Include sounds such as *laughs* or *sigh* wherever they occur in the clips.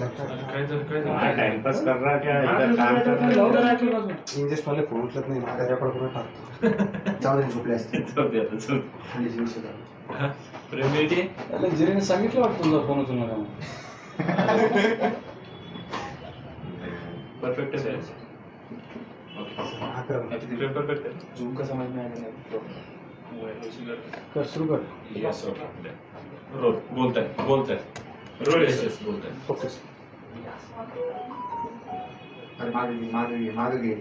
Timepass कर रहा क्या इधर काम कर रहा इंजेक्ट वाले फोन उचलत नाही माझ्या रेकॉर्ड करून टाकतो जाऊ दे झोपले असते झोप दे आता, झोप. हा? जिरेने सांगितलं वाटतं तुझा फोन उचलू नका म्हणून. परफेक्टच आहे ओके हा परफेक्ट आहे झूम का मोबाईल उशी कर. सुरू कर Yes, okay. रोल बोलताय बोलताय रोल येस येस बोलताय फोकस अरे मागे घे मागे घे मागे घे.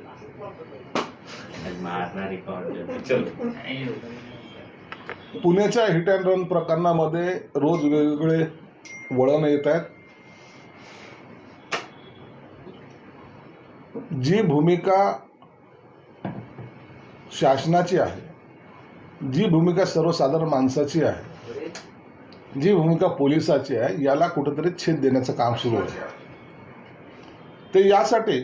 मारना रिकॉर्ड *laughs* चल. पुण्याच्या हिट अँड रन प्रकरणामध्ये रोज वेगवेगळे वळण येत आहेत. जी भूमिका शासनाची आहे जी भूमिका सर्वसाधारण माणसाची आहे जी भूमिका पोलिसाची आहे याला कुठेतरी छेद देण्याचं काम सुरू आहे. ते यासाठी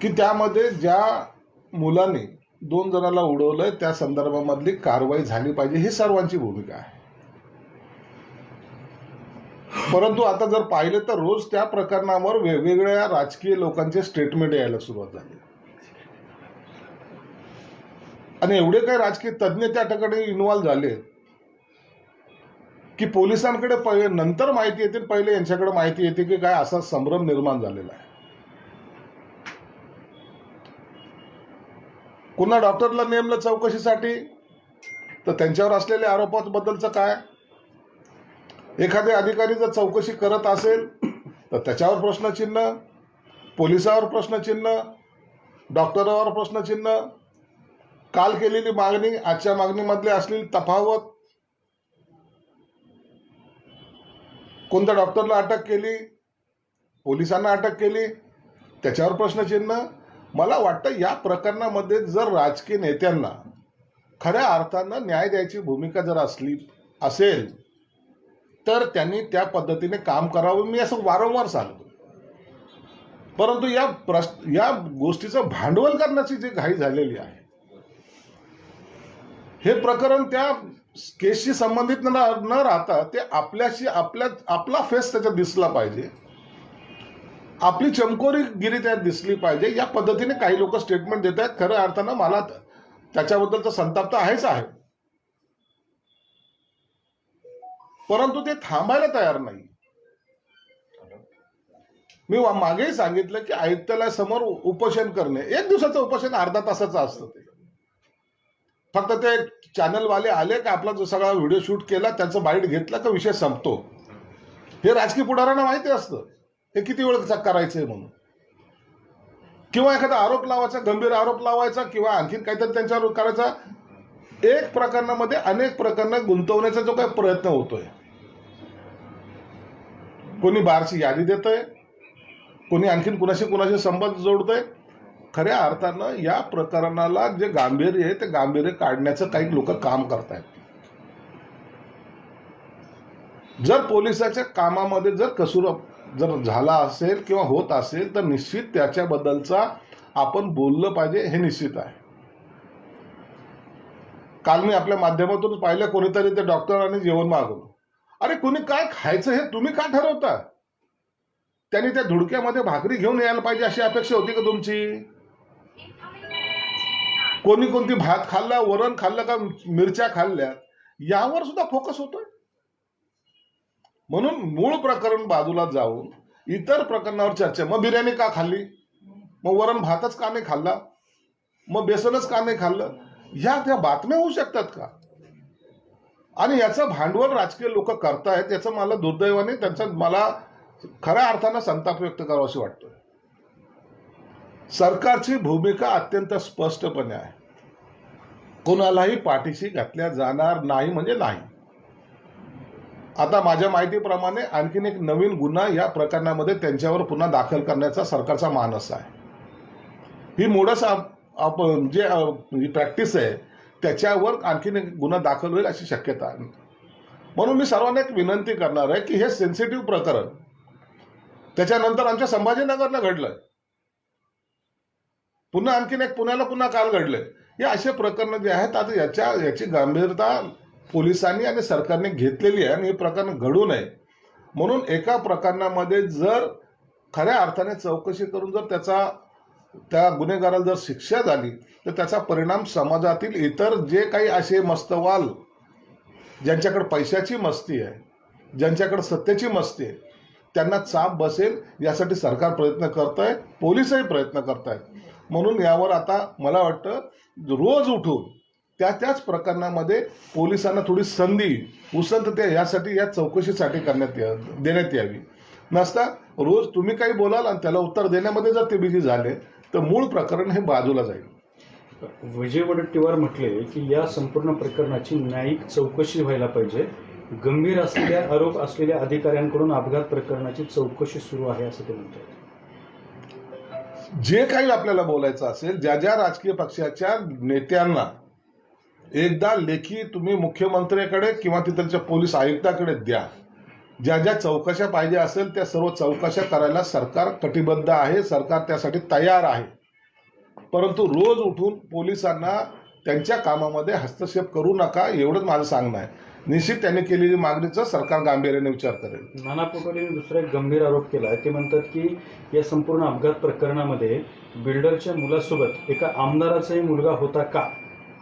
की त्यामध्ये ज्या मुलाने दोन जणांना उडवलंय त्या संदर्भामधली कारवाई झाली पाहिजे ही सर्वांची भूमिका आहे. परंतु आता जर पाहिलं तर रोज त्या प्रकरणावर वेगवेगळ्या राजकीय लोकांचे स्टेटमेंट यायला सुरुवात झाली. आणि एवढे काही राजकीय तज्ज्ञ त्या ठिकाणी इन्व्हॉल्व्ह झाले. की पोलिसांकडे पहिले नंतर माहिती येते पहिले यांच्याकडे माहिती येते की काय असा संभ्रम निर्माण झालेला आहे. कुणा डॉक्टरला नेमलं चौकशीसाठी तर त्यांच्यावर असलेल्या आरोपाबद्दलचं काय? एखादे अधिकारी जर चौकशी करत असेल तर त्याच्यावर प्रश्नचिन्ह पोलिसावर प्रश्नचिन्ह डॉक्टरावर प्रश्नचिन्ह काल केलेली मागणी आजच्या मागणीमधली असलेली तफावत कोणत्या डॉक्टरला अटक केली? पोलिसांना अटक केली? त्याच्यावर प्रश्नचिन्ह मला वाटतं या प्रकरणामध्ये जर राजकीय नेत्यांना खऱ्या अर्थानं न्याय द्यायची भूमिका जर असली असेल तर त्यांनी त्या पद्धतीने काम करावं. मी असं वारंवार सांगतो. परंतु या प्रश या गोष्टीचं भांडवल करण्याची जी घाई झालेली आहे हे प्रकरण त्या केसशी संबंधित न न राहता ते आपल्याशी आपल्या आपला फेस त्याच्यात दिसला पाहिजे. आपली चमकोरी गिरी त्यात दिसली पाहिजे. या पद्धतीने काही लोक स्टेटमेंट देत आहेत. खऱ्या अर्थानं मला त्याच्याबद्दल त्याच्याबद्दलचा संताप तर आहेच आहे. परंतु ते थांबायला तयार नाही. मी मागेही सांगितलं की आयुक्तालयासमोर उपोषण करणे. एक दिवसाचं उपोषण अर्धा तासाचं असतं ते. फक्त ते चॅनलवाले आले का आपला जो सगळा व्हिडिओ शूट केला त्याचं बाईट घेतला का विषय संपतो? हे राजकीय पुढाऱ्यांना माहिती असतं. हे किती वेळ करायचंय म्हणून? किंवा एखादा आरोप लावायचा गंभीर आरोप लावायचा किंवा आणखीन काहीतरी त्यांच्यावर करायचा एक प्रकरणामध्ये अनेक प्रकरणं गुंतवण्याचा जो काही प्रयत्न होतोय. कोणी बारची यादी देतंय कोणी आणखीन कुणाशी कुणाशी संबंध जोडतंय खऱ्या अर्थानं या प्रकरणाला जे गांभीर्य आहे ते गांभीर्य काढण्याचं काही लोक काम करतायत. जर पोलिसाच्या कामामध्ये जर कसूर जर झाला असेल किंवा होत असेल तर निश्चित त्याच्याबद्दलचा आपण बोललं पाहिजे हे निश्चित आहे. काल मी आपल्या माध्यमातून पाहिलं कोणीतरी ते डॉक्टरांनी जेवण मागवलं. अरे कोणी काय खायचं हे तुम्ही का ठरवता त्यांनी त्या धुडक्यामध्ये भाकरी घेऊन यायला पाहिजे अशी अपेक्षा होती का तुमची? कोणी कोणती भात खाल्ला वरण खाल्लं का मिरच्या खाल्ल्या यावर सुद्धा फोकस होतोय. म्हणून मूळ प्रकरण बाजूला जाऊन इतर प्रकरणावर चर्चा मग बिर्याणी का खाल्ली? मग वरण भातच का नाही खाल्ला? मग बेसनच का नाही खाल्लं? ह्या त्या बातम्या होऊ शकतात का? आणि याचं भांडवल राजकीय लोक करतायत याचं मला दुर्दैवाने त्यांचा मला खऱ्या अर्थानं संताप व्यक्त करावाशी वाटतं. सरकारची भूमिका अत्यंत स्पष्टपणे आहे. कोणालाही पाठीशी घातल्या जाणार नाही म्हणजे नाही. आता माझ्या माहितीप्रमाणे आणखीन एक नवीन गुन्हा या प्रकरणामध्ये त्यांच्यावर पुन्हा दाखल करण्याचा सरकारचा मानस आहे. ही मोडस आपण जे प्रॅक्टिस आहे त्याच्यावर आणखीन एक गुन्हा दाखल होईल अशी शक्यता आहे. म्हणून मी सर्वांना एक विनंती करणार आहे की हे सेन्सिटिव्ह प्रकरण त्याच्यानंतर आमच्या संभाजीनगरला घडलंय. पुन्हा आणखीन एक पुण्याला पुन्हा काल घडले हे असे प्रकरण जे आहेत आता याच्या याची गंभीरता पोलिसांनी आणि सरकारने घेतलेली आहे आणि हे प्रकरण घडू नये. म्हणून एका प्रकरणामध्ये जर खऱ्या अर्थाने चौकशी करून जर त्याचा त्या गुन्हेगाराला जर शिक्षा झाली तर त्याचा परिणाम समाजातील इतर जे काही असे मस्तवाल ज्यांच्याकडे पैशाची मस्ती आहे ज्यांच्याकडे सत्तेची मस्ती आहे त्यांना चाप बसेल यासाठी सरकार प्रयत्न करत आहे पोलीसही प्रयत्न करत आहेत म्हणून यावर आता मला वाटतं रोज उठून त्या त्याच प्रकरणामध्ये पोलिसांना थोडी संधी उसंत त्या यासाठी या चौकशीसाठी करण्यात या देण्यात यावी. नसता रोज तुम्ही काही बोलाल आणि त्याला उत्तर देण्यामध्ये जर ते बिझी झाले तर मूळ प्रकरण हे बाजूला जाईल. विजय वडट्टीवार म्हटले की या संपूर्ण प्रकरणाची न्यायिक चौकशी व्हायला पाहिजे. गंभीर असलेल्या आरोप असलेल्या अधिकाऱ्यांकडून अपघात प्रकरणाची चौकशी सुरू आहे असं ते म्हणतात. जे काही आपल्याला बोलायचं असेल ज्या ज्या राजकीय पक्षाच्या नेत्यांना एकदा लेखी तुम्ही मुख्यमंत्र्याकडे किंवा तिथलच्या पोलीस आयुक्ताकडे द्या. ज्या ज्या चौकशा पाहिजे असेल त्या सर्व चौकशा करायला सरकार कटिबद्ध आहे सरकार त्यासाठी तयार आहे. परंतु रोज उठून पोलिसांना त्यांच्या कामामध्ये हस्तक्षेप करू नका एवढंच माझं सांगणं आहे. निश्चित त्यांनी केलेली मागणीचा सरकार गांभीर्याने विचार करेल. नाना पटोलेंनी दुसरा एक गंभीर आरोप केला आहे ते म्हणतात की या संपूर्ण अपघात प्रकरणामध्ये बिल्डरच्या मुलासोबत एका आमदाराचाही मुलगा होता का?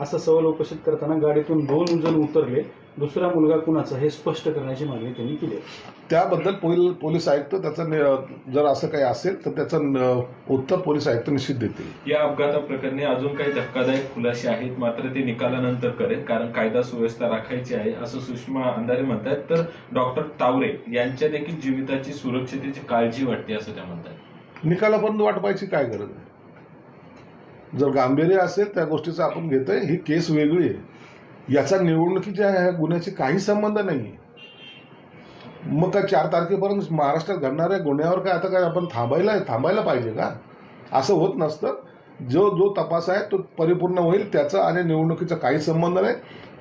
असा सवाल उपस्थित करताना गाडीतून दोन जण उतरले. दुसरा मुलगा कुणाचा हे स्पष्ट करण्याची मागणी त्यांनी केली त्याबद्दल पोल- पोलीस आयुक्त त्याचं जर असं काही असेल तर त्याचं उत्तर पोलीस आयुक्त निश्चित देतील. या अपघाताप्रकरणी अजून काही धक्कादायक खुलासे आहेत. मात्र ते निकालानंतर करेल कारण कायदा सुव्यवस्था राखायची आहे असं सुषमा अंधारे म्हणतात तर डॉक्टर तावरे यांच्या देखील जीविताची सुरक्षतेची काळजी वाटते असं त्या म्हणतात निकालापर्यंत वाट पाहायची काय गरज आहे? जर गांभीर्य असेल त्या गोष्टीचं आपण घेतोय ही केस वेगळी आहे. याचा निवडणुकीच्या ह्या गुन्ह्याची काही संबंध नाही आहे मग काय चार तारखेपर्यंत महाराष्ट्रात घडणाऱ्या गुन्ह्यावर काय आता काय आपण थांबायला थांबायला पाहिजे का? असं होत नसतं. जो जो तपास आहे तो परिपूर्ण होईल त्याचा आणि निवडणुकीचा काही संबंध नाही.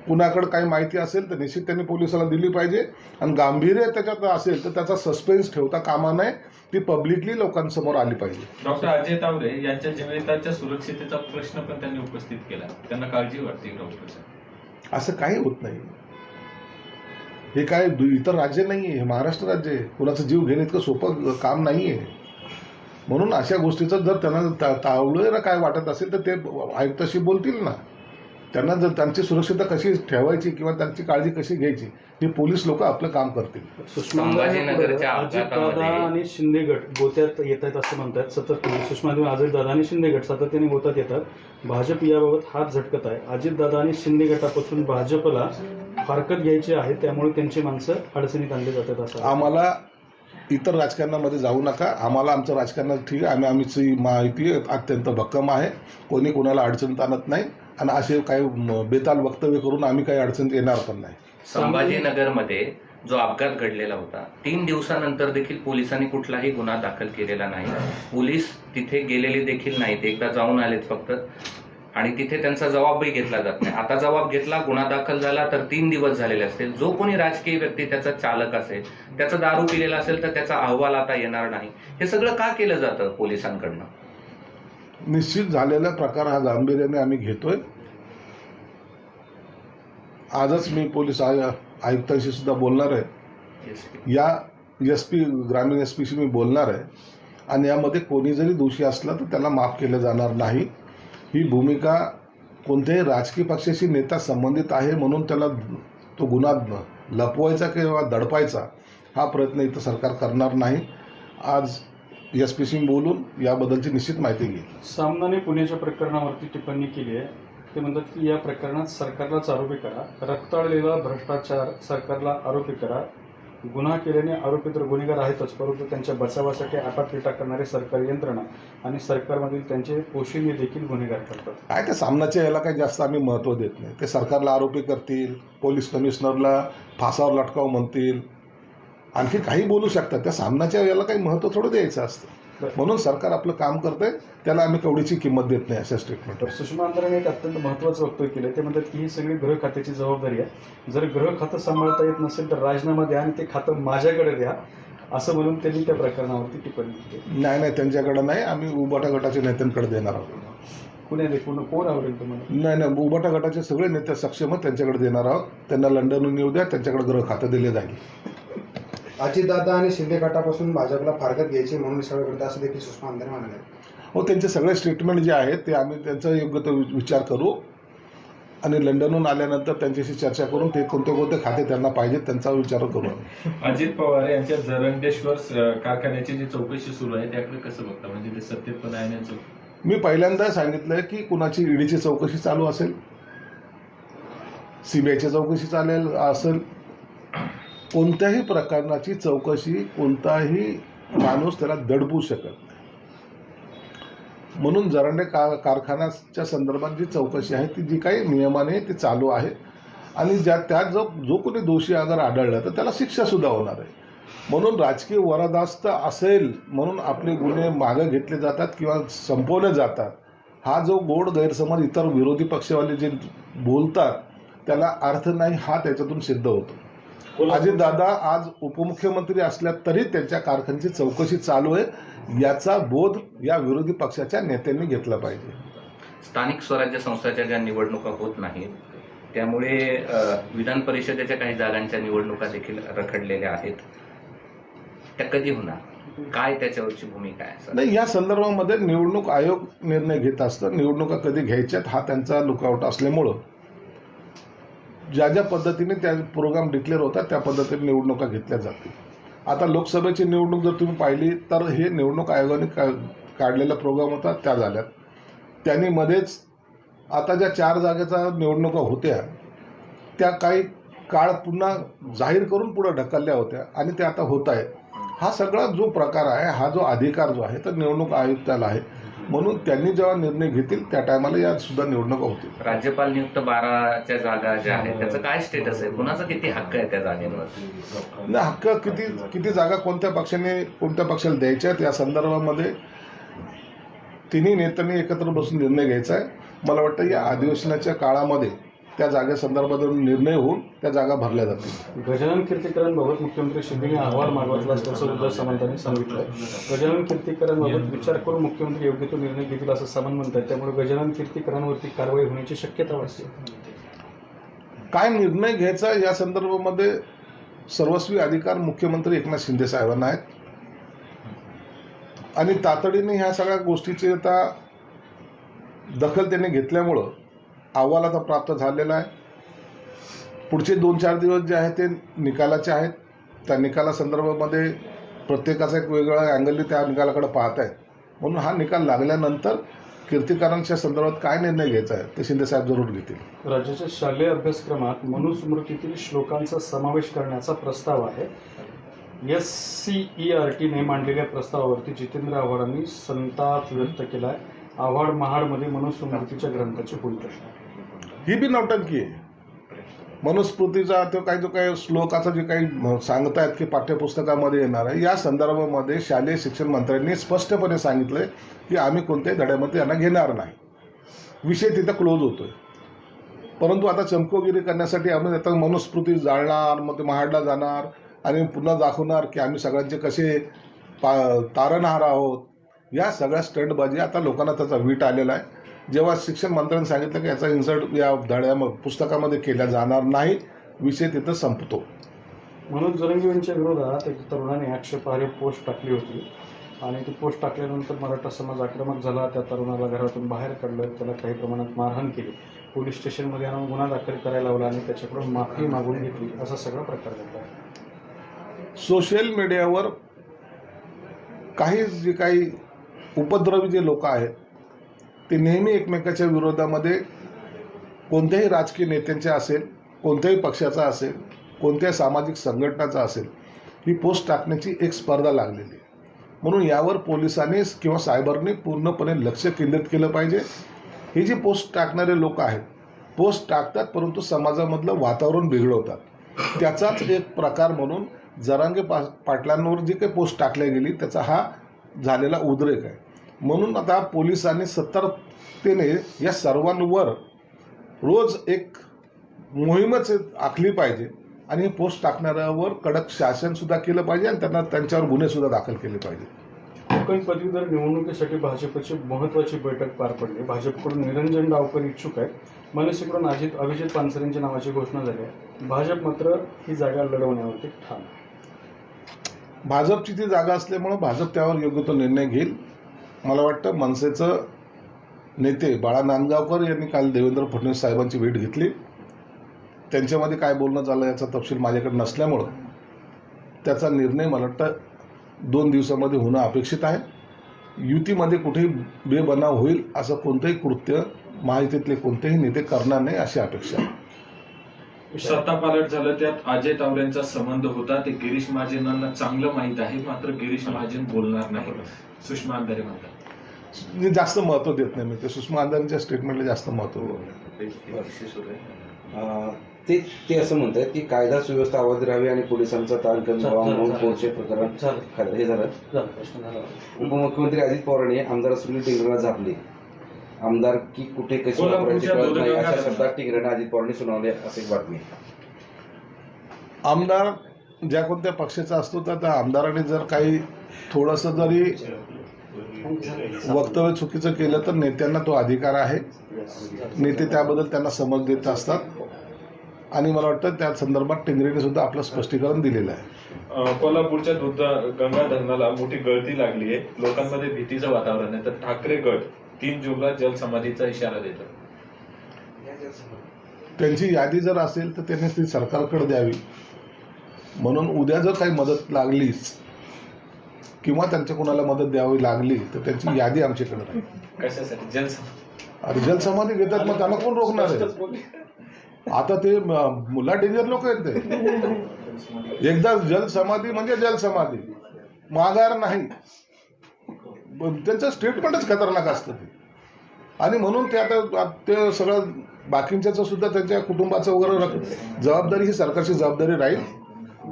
कुणाकडे काही माहिती असेल तर निश्चित त्यांनी पोलिसाला दिली पाहिजे. आणि गांभीर्य त्याच्यात असेल तर त्याचा सस्पेन्स ठेवता कामा नये. ती पब्लिकली लोकांसमोर आली पाहिजे. डॉक्टर अजय तावरे यांच्या जीविताच्या सुरक्षतेचा प्रश्न पण त्यांनी उपस्थित केला. त्यांना काळजी वाटते डॉक्टर असं काही होत नाही. हे काय इतर राज्य नाही आहे हे महाराष्ट्र राज्य आहे. कुणाचा जीव घेणं इतकं सोपं काम नाही आहे म्हणून अशा गोष्टीचं जर त्यांना ता- तावलेलं काय वाटत असेल तर ते आयुक्ताशी बोलतील ना. त्यांना जर त्यांची सुरक्षितता कशी ठेवायची किंवा त्यांची काळजी कशी घ्यायची हे पोलीस लोक आपलं काम करतील. आणि शिंदे गट गोत्यात येत आहेत असं म्हणतात सतत सुषमा अजित दादा आणि शिंदे गट सातत्याने गोत्यात येतात. भाजप याबाबत हात झटकत आहे. अजित दादा आणि शिंदे गटापासून भाजपला फारकत घ्यायची आहे त्यामुळे त्यांची माणसं अडचणीत आणली जातात असं आम्हाला इतर राजकारणामध्ये जाऊ नका. आम्हाला आमचं राजकारणात ठीक आहे. आम्ही आमची माहिती अत्यंत भक्कम आहे. कोणी कोणाला अडचणीत आणत नाही. आणि असे काही बेताल वक्तव्य करून आम्ही काही अडचणीत येणार पण नाही. संभाजीनगरमध्ये जो अपघात घडलेला होता तीन दिवसानंतर देखील पोलिसांनी कुठलाही गुन्हा दाखल केलेला नाही. पोलीस तिथे गेलेले देखील नाहीत. एकदा जाऊन आलेत फक्त. आणि तिथे त्यांचा जबाबही घेतला जात नाही. आता जबाब घेतला गुन्हा दाखल झाला तर तीन दिवस झालेले असतील. जो कोणी राजकीय व्यक्ती त्याचा चालक असेल त्याचा दारू पिलेला असेल तर त्याचा अहवाल आता येणार नाही. हे सगळं का केलं जातं पोलिसांकडनं? निश्चित झालेला प्रकार हा गांभीर्याने आम्ही घेतोय. आजच मी पोलीस आय- आयुक्तांशी सुद्धा बोलणार आहे. या एस पी ग्रामीण एस पीशी मी बोलणार आहे. आणि यामध्ये कोणी जरी दोषी असला तर त्याला माफ केलं जाणार नाही. ही भूमिका कोणत्याही राजकीय पक्षाशी नेता संबंधित आहे म्हणून त्याला तो गुन्हा लपवायचा किंवा दडपायचा हा प्रयत्न इथं सरकार करणार नाही. आज एस पीशी बोलून याबद्दलची निश्चित माहिती घेईल सामनाने पुण्याच्या प्रकरणावरती टिप्पणी केली आहे. ते म्हणतात की या प्रकरणात सरकारलाच आरोपी करा. रक्ताळलेला भ्रष्टाचार सरकारला आरोपी करा. गुन्हा केल्याने आरोपी तर गुन्हेगार आहेतच परंतु त्यांच्या बचावासाठी आटापिटा करणारे सरकारी यंत्रणा आणि सरकारमधील त्यांचे पोशिंदे देखील गुन्हेगार करतात. काय त्या सामनाच्या याला काही जास्त आम्ही महत्त्व देत नाही. ते सरकारला आरोपी करतील पोलीस कमिशनरला फासावर लटकाव म्हणतील आणखी काही बोलू शकतात. त्या सामनाच्या याला काही महत्त्व थोडं द्यायचं असतं. म्हणून सरकार आपलं काम करतंय. त्याला आम्ही कवडीची किंमत देत नाही अशा स्टेटमेंट सुषमा अंधाराने एक अत्यंत महत्वाचं वक्तव्य केलं. ते म्हणतात की ही सगळी गृह खात्याची जबाबदारी आहे. जर गृह खातं सांभाळता येत नसेल तर राजीनामा द्या आणि ते खातं माझ्याकडे द्या असं म्हणून त्यांनी त्या प्रकरणावरती टिप्पणी केली. नाही नाही त्यांच्याकडे नाही. आम्ही उबाटा गटाच्या नेत्यांकडे देणार आहोत. कुणी कोण कोण आवडेल तुम्हाला? नाही नाही उबाटा गटाचे सगळे नेते सक्षम त्यांच्याकडे देणार आहोत. त्यांना लंडनहून येऊ द्या. त्यांच्याकडे गृह खातं दिले जाईल. अजितदादा आणि शिंदे गटापासून भाजपला फारकत घ्यायची म्हणून सगळं करतं असं देखील सुषमा अंधारे म्हणाले. हो त्यांचे सगळे स्टेटमेंट जे आहेत ते आम्ही त्यांचा योग्य तो विचार करू. आणि लंडनहून आल्यानंतर त्यांच्याशी चर्चा करून ते कोणते कोणते खाते त्यांना पाहिजेत त्यांचा विचार करू अजित पवार यांच्या जरंडेश्वर कारखान्याची जी चौकशी सुरू आहे त्याकडे कसं बघता? म्हणजे ते सत्तेत आहे आणि चौक मी पहिल्यांदा सांगितलंय की कुणाची ईडीची चौकशी चालू असेल? सीबीआयची चौकशी चालेल असेल कोणत्याही प्रकरणाची चौकशी कोणताही माणूस त्याला दडपू शकत नाही. म्हणून जरांडे का कारखान्याच्या संदर्भात जी चौकशी आहे ती जी काही नियमाने ती चालू आहे आणि ज्या त्यात जो जो कोणी दोषी अगर आढळला तर त्याला शिक्षासुद्धा होणार आहे. म्हणून राजकीय वरदास्त असेल म्हणून आपले गुन्हे मागं घेतले जातात किंवा संपवले जातात हा जो गोड गैरसमज इतर विरोधी पक्षवाले जे बोलतात त्याला अर्थ नाही हा त्याच्यातून सिद्ध होतो. अजितदादा आज उपमुख्यमंत्री असल्या तरी त्यांच्या कारखान्याची चौकशी चालू आहे. याचा बोध या विरोधी पक्षाच्या नेत्यांनी घेतला पाहिजे. स्थानिक स्वराज्य संस्थाच्या ज्या निवडणुका होत नाहीत त्यामुळे विधान परिषदेच्या काही जागांच्या निवडणुका देखील रखडलेल्या आहेत. त्या कधी होणार? काय त्याच्यावरची भूमिका आहे नाही या संदर्भामध्ये निवडणूक आयोग निर्णय घेत असतं. निवडणुका कधी घ्यायच्यात हा त्यांचा लुकआउट असल्यामुळं. ज्या ज्या पद्धतीने त्या प्रोग्राम डिक्लेअर होतात त्या पद्धतीने निवडणुका घेतल्या जातील. आता लोकसभेची निवडणूक जर तुम्ही पाहिली तर हे निवडणूक आयोगाने का काढलेला प्रोग्राम होता त्या झाल्यात. त्यांनी मध्येच आता ज्या चार जागेचा निवडणुका होत्या त्या काही काळ पुन्हा जाहीर करून पुढे ढकलल्या होत्या आणि त्या आता होत आहेत. हा सगळा जो प्रकार आहे हा जो अधिकार जो आहे तर निवडणूक आयुक्ताला आहे. म्हणून त्यांनी जेव्हा निर्णय घेतील त्या टायमाला या सुद्धा निवडणुका होतील. राज्यपाल नियुक्त बाराच्या जागा ज्या आहेत त्याचं काय स्टेटस आहे? कुणाचा किती हक्क आहे त्या जागेंवर? नाही, हक्क किती किती जागा कोणत्या पक्षाने कोणत्या पक्षाला द्यायच्या आहेत या संदर्भामध्ये तिन्ही नेत्यांनी एकत्र बसून निर्णय घ्यायचा आहे. मला वाटतं या अधिवेशनाच्या काळामध्ये त्या जागेसंदर्भात निर्णय होऊन त्या जागा भरल्या जातील. गजानन कीर्तीकरांबाबत मुख्यमंत्री शिंदेने अहवाल मागवला असल्याचं उद्धव सामंतांनी सांगितलं गजानन कीर्तीकरांबाबत विचार करून मुख्यमंत्री योग्य तो निर्णय घेतील असं सामंत म्हणतात त्यामुळे गजानन कीर्तीकरांवरती कारवाई होण्याची शक्यता वाटते काय निर्णय घ्यायचा या संदर्भामध्ये सर्वस्वी अधिकार मुख्यमंत्री एकनाथ शिंदे साहेबांना आहेत. आणि तातडीने ह्या सगळ्या गोष्टीची आता दखल त्यांनी घेतल्यामुळं अहवाल आता प्राप्त झालेला आहे. पुढचे दोन चार दिवस जे आहेत ते निकालाचे आहेत. त्या निकाला संदर्भामध्ये प्रत्येकाचा एक वेगवेगळ्या अँगलने त्या निकालाकडे पाहत आहेत. म्हणून हा निकाल लागल्यानंतर कीर्तिकारांच्या संदर्भात काय निर्णय घ्यायचा आहे ते शिंदे साहेब जरूर घेतील. राज्याच्या शालेय अभ्यासक्रमात मनुस्मृतीतील श्लोकांचा समावेश करण्याचा प्रस्ताव आहे. एस सी ई आर टीने मांडलेल्या प्रस्तावावरती जितेंद्र आव्हाडांनी संताप व्यक्त केला आहे आव्हाड महाडमध्ये मनुस्मृतीच्या ग्रंथाची होईल ही बी नौटंकी आहे. मनुस्मृतीचा तो काही जो काही श्लोकाचा जे काही सांगतायत की पाठ्यपुस्तकामध्ये येणार आहे या संदर्भामध्ये शालेय शिक्षण मंत्र्यांनी स्पष्टपणे सांगितलंय की आम्ही कोणत्याही धड्यामध्ये यांना घेणार नाही. विषय तिथं क्लोज होतोय. परंतु आता चमकोगिरी करण्यासाठी आम्ही आता मनुस्मृती जाळणार मग ते महाडला जाणार आणि पुन्हा दाखवणार की आम्ही सगळ्यांचे कसे पा तारणहार आहोत. या सगळ्या स्टंटबाजी आता लोकांना त्याचा वीट आलेला आहे. जेव्हा शिक्षण मंत्र्यांनी सांगितलं की याचा इन्सर्ट या धड्या पुस्तकामध्ये केला जाणार नाही विषय तिथं संपतो. मनोज जरंगे यांच्या विरोधात एक तरुणाने आक्षेपार्ह पोस्ट टाकली होती. आणि ती पोस्ट टाकल्यानंतर मराठा समाज आक्रमक झाला. त्या तरुणाला घरातून बाहेर काढलं. त्याला काही प्रमाणात मारहाण केली. पोलीस स्टेशनमध्ये आणून गुन्हा दाखल करायला लावला आणि त्याच्याकडून माफी मागून घेतली. असा सगळा प्रकार घडला. सोशल मीडियावर काही जे काही उपद्रवी जे लोक आहेत ते नेहमी एकमेकाच्या विरोधामध्ये कोणत्याही राजकीय नेत्यांचे असेल कोणत्याही पक्षाचा असेल कोणत्याही सामाजिक संघटनाचा असेल ही पोस्ट टाकण्याची एक स्पर्धा लागलेली आहे. म्हणून यावर पोलिसांनी किंवा सायबरने पूर्णपणे लक्ष केंद्रित केलं पाहिजे. ही जी पोस्ट टाकणारे लोक आहेत पोस्ट टाकतात परंतु समाजामधलं वातावरण बिघडवतात. त्याचाच एक प्रकार म्हणून जरांगे पा पाटलांवर जी काही पोस्ट टाकल्या गेली त्याचा हा झालेला उद्रेक आहे. म्हणून आता पोलिसांनी सतर्कतेने या सर्वांवर रोज एक मोहीमच आखली पाहिजे. आणि पोस्ट टाकणाऱ्यावर कडक शासन सुद्धा केलं पाहिजे आणि त्यांना त्यांच्यावर गुन्हे सुद्धा दाखल केले पाहिजे. कोकण पदवीधर निवडणुकीसाठी भाजपची महत्वाची बैठक पार पडली. भाजपकडून निरंजन डावकर इच्छुक आहेत. मनसेकडून अजित अभिजित पानसरेंच्या नावाची घोषणा झाली आहे. भाजप मात्र ही जागा लढवण्यावरती ठाम. भाजपची ती जागा असल्यामुळं भाजप त्यावर योग्य तो निर्णय घेईल. मला वाटतं मनसेचं नेते बाळा नांदगावकर यांनी काल देवेंद्र फडणवीस साहेबांची भेट घेतली. त्यांच्यामध्ये काय बोलणं झालं याचा तपशील माझ्याकडे नसल्यामुळं त्याचा निर्णय मला वाटतं दोन दिवसामध्ये होणं अपेक्षित आहे. युतीमध्ये कुठेही बेबनाव होईल असं कोणतंही कृत्य महायुतीतले कोणतेही नेते करणार नाही अशी अपेक्षा आहे. सत्ता पालट झालं त्यात अजय तावरेंचा संबंध होता. ते गिरीश महाजनांना चांगलं माहीत आहे मात्र गिरीश महाजन बोलणार नाही. सुषमा अंधारे म्हणतात. मी जास्त महत्त्व देत नाही मी सुषमा अंधारेंच्या स्टेटमेंटला जास्त महत्त्व ते ते असं म्हणतात की कायदा सुव्यवस्था अवधी राहावी आणि पोलिसांचा ताण कमी व्हावा म्हणून कोर्टचे प्रकरण. हे झालं. उपमुख्यमंत्री अजित पवारांनी आमदार सुनील टिंगरेला झापले. आमदार की कुठे कशी वापरायची कळत नाही. अशा शब्दात टिंगरेंना अजित पवारांनी सुनावले असे एक बातमी. आमदार ज्या कोणत्या पक्षाचा असतो तर त्या आमदाराने जर काही थोडंसं जरी वक्तव्य चुकीचं केलं तर नेत्यांना तो अधिकार आहे. नेते त्याबद्दल त्यांना समज देत असतात. आणि मला वाटतं त्या संदर्भात टिंगरेने सुद्धा आपलं स्पष्टीकरण दिलेलं आहे. कोल्हापूरच्या दूध गंगा धरणाला मोठी गळती लागली आहे. लोकांमध्ये भीतीचं वातावरण आहे. तर ठाकरे गट तीन जूनला जलसमाधीचा इशारा देतात त्यांची यादी जर असेल तर त्यांनी ती सरकारकडे द्यावी. म्हणून उद्या जर काही मदत लागलीच किंवा त्यांच्या कोणाला मदत द्यावी लागली तर त्यांची यादी आमच्याकडे राहील. कशासाठी? जलसमाधी अरे जलसमाधी घेतात मग त्यांना कोण रोखणार आहे? आता ते मुला डेंजर लोक आहेत ते. एकदा जलसमाधी म्हणजे जलसमाधी माघार नाही. त्यांचं स्टेटमेंटच खतरनाक असतं ते. आणि म्हणून ते आता ते सगळं बाकींच्याचं सुद्धा त्यांच्या कुटुंबाचं वगैरे जबाबदारी ही सरकारची जबाबदारी राहील.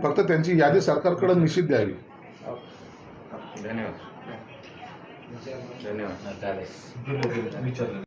फक्त त्यांची यादी सरकारकडे निश्चित द्यावी. धन्यवाद. धन्यवाद.